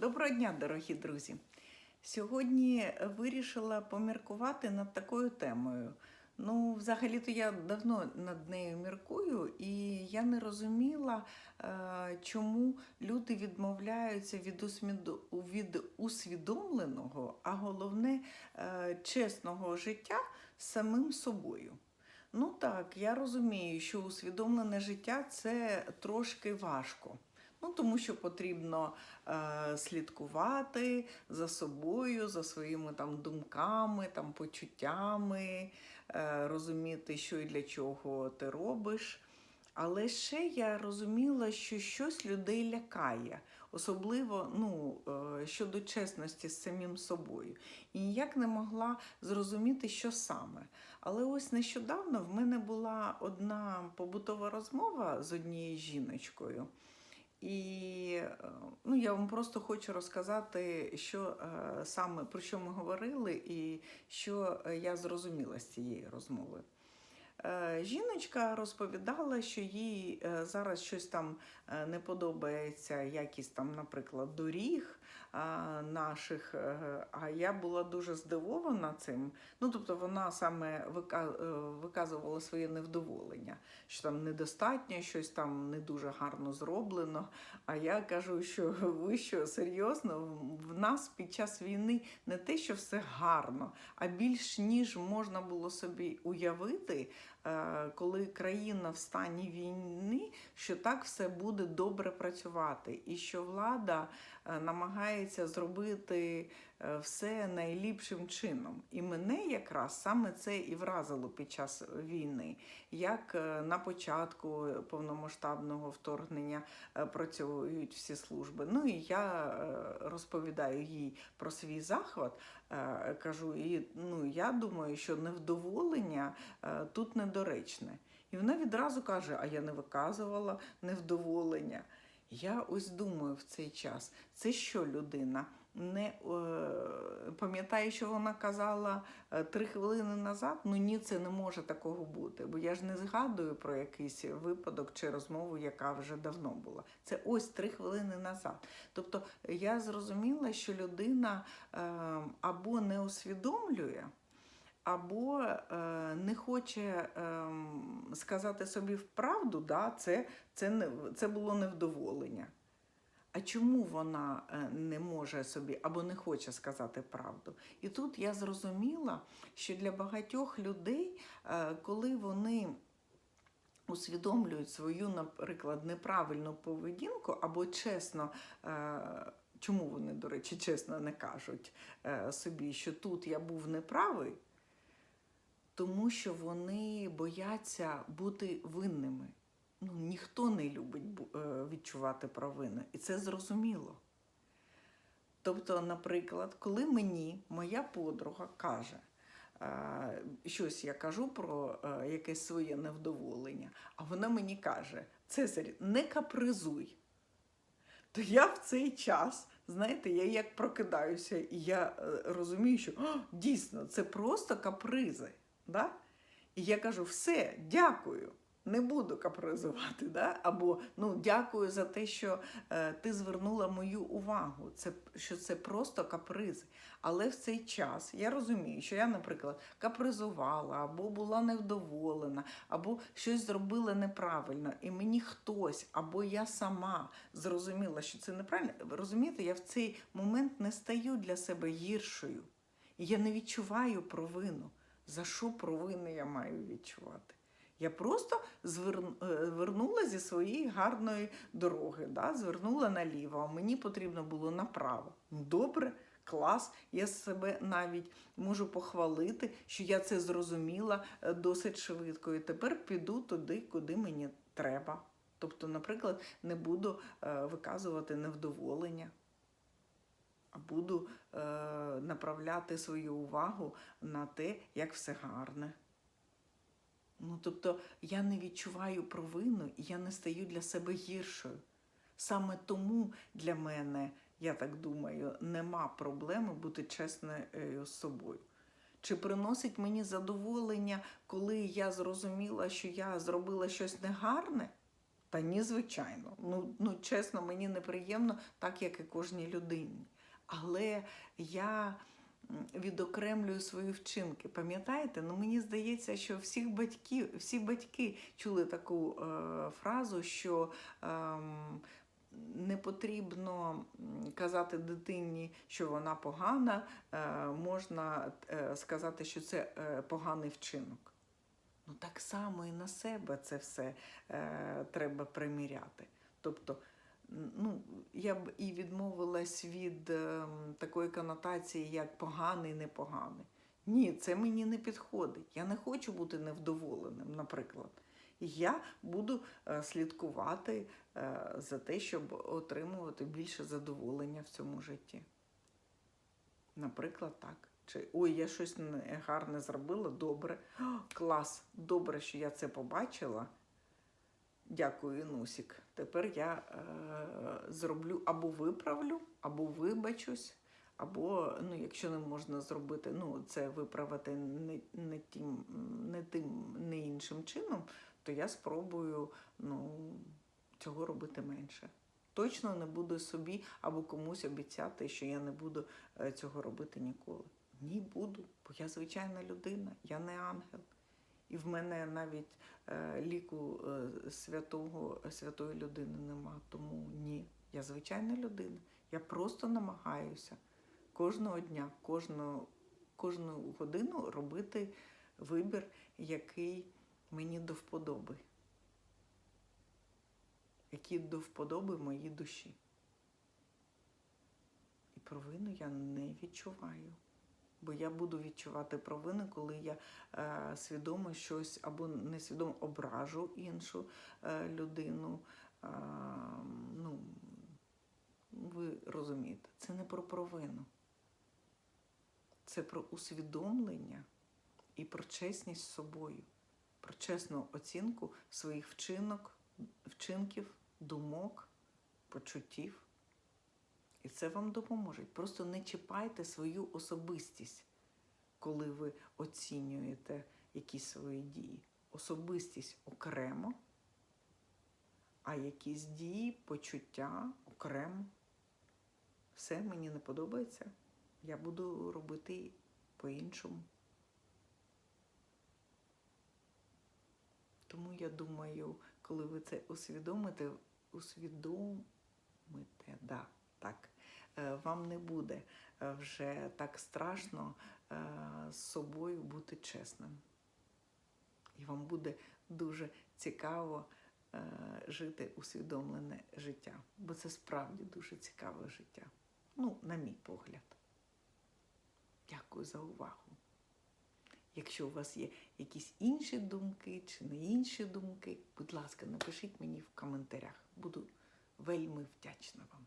Доброго дня, дорогі друзі! Сьогодні вирішила поміркувати над такою темою. Ну, взагалі-то я давно над нею міркую, і я не розуміла, е, чому люди відмовляються від, від усвідомленого, а головне е, чесного життя самим собою. Ну так, я розумію, що усвідомлене життя це трошки важко. Ну, тому що потрібно е, слідкувати за собою, за своїми там думками, там почуттями, е, розуміти, що і для чого ти робиш. Але ще я розуміла, що щось людей лякає, особливо ну, е, щодо чесності з самим собою. І ніяк не могла зрозуміти, що саме. Але ось нещодавно в мене була одна побутова розмова з однією жіночкою. І е, ну, я вам просто хочу розказати, що е, саме про що ми говорили, і що е, я зрозуміла з цієї розмови. Е, Жіночка розповідала, що їй е, зараз щось там е, не подобається, якість там, наприклад, доріг наших. А я була дуже здивована цим. Ну, тобто, вона саме виказувала своє невдоволення, що там недостатньо, щось там не дуже гарно зроблено. А я кажу, що ви що серйозно, в нас під час війни не те, що все гарно, а більш ніж можна було собі уявити, коли країна в стані війни, що так все буде добре працювати, і що влада е, намагається зробити е, все найліпшим чином. І мене якраз саме це і вразило під час війни, як е, на початку повномасштабного вторгнення е, працюють всі служби. Ну і я е, розповідаю їй про свій захват. е, Кажу, і ну я думаю, що невдоволення е, тут недоречне. І вона відразу каже: А я не виказувала невдоволення. Я ось думаю в цей час, це що людина не е, пам'ятає, що вона казала е, три хвилини назад. Ну ні, це не може такого бути, бо я ж не згадую про якийсь випадок чи розмову, яка вже давно була. Це ось три хвилини назад. Тобто я зрозуміла, що людина е, або не усвідомлює. Або е, не хоче е, сказати собі вправду, да, це, це, це було невдоволення. А чому вона е, не може собі або не хоче сказати правду? І тут я зрозуміла, що для багатьох людей, е, коли вони усвідомлюють свою, наприклад, неправильну поведінку або чесно. Чому вони, до речі, чесно не кажуть собі, що тут я був неправий? Тому що вони бояться бути винними. Ну, ніхто не любить е, відчувати провину, і це зрозуміло. Тобто, наприклад, коли мені моя подруга каже, е, щось я кажу про е, якесь своє невдоволення, а вона мені каже: Цезарь, не капризуй. То я в цей час, знаєте, я як прокидаюся, і я розумію, що дійсно це просто капризи. Да? І я кажу, все, дякую. Не буду капризувати, да? або ну дякую за те, що е, ти звернула мою увагу. Це що це просто капризи. Але в цей час я розумію, що я, наприклад, капризувала, або була невдоволена, або щось зробила неправильно, і мені хтось, або я сама зрозуміла, що це неправильно. Розумієте, я в цей момент не стаю для себе гіршою. Я не відчуваю провину. За що провини я маю відчувати? Я просто е, звернула зі своєї гарної дороги, да? звернула наліво, а мені потрібно було направо. Добре, клас. Я себе навіть можу похвалити, що я це зрозуміла е, досить швидко. І тепер піду туди, куди мені треба. Тобто, наприклад, не буду е, виказувати невдоволення буду е, направляти свою увагу на те, як все гарне. Ну, тобто я не відчуваю провину і я не стаю для себе гіршою. Саме тому для мене, я так думаю, нема проблеми бути чесною з собою. Чи приносить мені задоволення, коли я зрозуміла, що я зробила щось негарне? Та ні, звичайно. Ну, ну чесно, мені неприємно, так як і кожній людині. Але я відокремлюю свої вчинки. Пам'ятаєте? Ну мені здається, що всіх батьків, всі батьки чули таку е, фразу, що ем, не потрібно казати дитині, що вона погана, е, можна е, сказати, що це е, поганий вчинок. Ну так само і на себе це все е, треба приміряти. Тобто, ну, я б і відмовилась від е, такої конотації, як поганий, непоганий. Ні, це мені не підходить. Я не хочу бути невдоволеним, наприклад. Я буду е, слідкувати е, за те, щоб отримувати більше задоволення в цьому житті. Наприклад, так. Чи ой, я щось не- гарне зробила, добре. Клас, добре, що я це побачила. Дякую, Інусік. Тепер я е, зроблю або виправлю, або вибачусь, або, ну, якщо не можна зробити, ну, це виправити не, не, тим, не тим, не іншим чином, то я спробую ну, цього робити менше. Точно не буду собі або комусь обіцяти, що я не буду е, цього робити ніколи. Ні, буду, бо я звичайна людина, я не ангел. І в мене навіть е, ліку е, святого, святої людини нема. Тому ні, я звичайна людина. Я просто намагаюся кожного дня, кожну, кожну годину робити вибір, який мені до вподоби. Які до вподоби моїй душі. І провину я не відчуваю. Бо я буду відчувати провину, коли я е, свідомо щось або несвідомо ображу іншу е, людину. Е, ну, ви розумієте, це не про провину. Це про усвідомлення і про чесність з собою, про чесну оцінку своїх вчинок, вчинків, думок, почуттів. І це вам допоможе. Просто не чіпайте свою особистість, коли ви оцінюєте якісь свої дії. Особистість окремо, а якісь дії, почуття окремо. Все мені не подобається. Я буду робити по-іншому. Тому я думаю, коли ви це усвідомите, усвідомите, да, так, вам не буде е, вже так страшно е, з собою бути чесним. І вам буде дуже цікаво е, жити усвідомлене життя, бо це справді дуже цікаве життя. Ну, на мій погляд. Дякую за увагу. Якщо у вас є якісь інші думки чи не інші думки, будь ласка, напишіть мені в коментарях. Буду вельми вдячна вам.